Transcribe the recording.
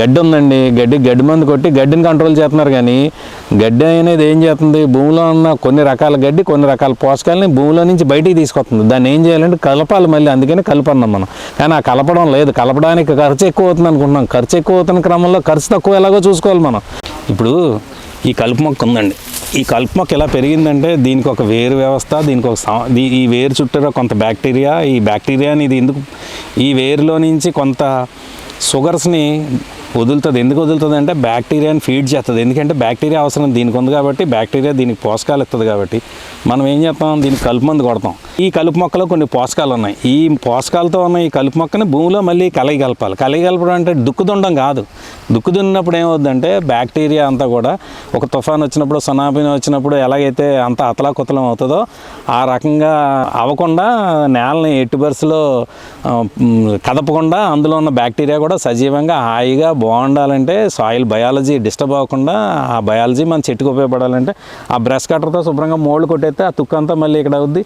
గడ్డి ఉందండి. గడ్డి గడ్డి మందు కొట్టి గడ్డిని కంట్రోల్ చేస్తున్నారు కానీ గడ్డి అనేది ఏం చేస్తుంది? భూమిలో ఉన్న కొన్ని రకాల గడ్డి కొన్ని రకాల పోషకాలని భూమిలో నుంచి బయటికి తీసుకొస్తుంది. దాన్ని ఏం చేయాలంటే కలపాలి మళ్ళీ. అందుకని కలపన్నాం మనం. కానీ ఆ కలపడం లేదు. కలపడానికి ఖర్చు ఎక్కువ అవుతుంది అనుకుంటున్నాం. ఖర్చు ఎక్కువ అవుతున్న క్రమంలో ఖర్చు తక్కువ ఎలాగో చూసుకోవాలి మనం. ఇప్పుడు ఈ కలుపు మొక్క ఉందండి. ఈ కలుపు మొక్క ఎలా పెరిగిందంటే దీనికి ఒక వేరు వ్యవస్థ దీనికి ఒక సా- ఈ వేరు చుట్టూ కొంత బ్యాక్టీరియా ఈ బ్యాక్టీరియాని ఇది ఎందుకు ఈ వేరులో నుంచి కొంత షుగర్స్ని వదులుతుంది. ఎందుకు వదులుతుంది అంటే బ్యాక్టీరియాని ఫీడ్ చేస్తుంది. ఎందుకంటే బ్యాక్టీరియా అవసరం దీనికి ఉంది కాబట్టి బ్యాక్టీరియా దీనికి పోషకాలు ఇస్తుంది కాబట్టి. మనం ఏం చేస్తాం? దీనికి కలుపు మందు కొడతాం. ఈ కలుపు మొక్కలో కొన్ని పోషకాలు ఉన్నాయి. ఈ పోషకాలతో ఉన్న ఈ కలుపు మొక్కని భూమిలో మళ్ళీ కలయి కలపాలి. కలయి కలపడం అంటే దుక్కుదుండం కాదు. దుక్కుదున్నప్పుడు ఏమవుద్దంటే బ్యాక్టీరియా అంతా కూడా ఒక తుఫాన్ వచ్చినప్పుడు సునామీ వచ్చినప్పుడు ఎలాగైతే అంత అతలాకుతలం అవుతుందో ఆ రకంగా అవ్వకుండా నేలని ఎట్టి బరుసలో కదపకుండా అందులో ఉన్న బ్యాక్టీరియా కూడా సజీవంగా హాయిగా బాగుండాలంటే సాయిల్ బయాలజీ డిస్టర్బ్ అవ్వకుండా ఆ బయాలజీ మన చెట్టుకు ఉపయోగపడాలంటే ఆ బ్రష్ కట్టర్తో శుభ్రంగా మోళ్ళు అయితే ఆ తుక్కంతా మళ్ళీ ఇక్కడ అవుద్ది.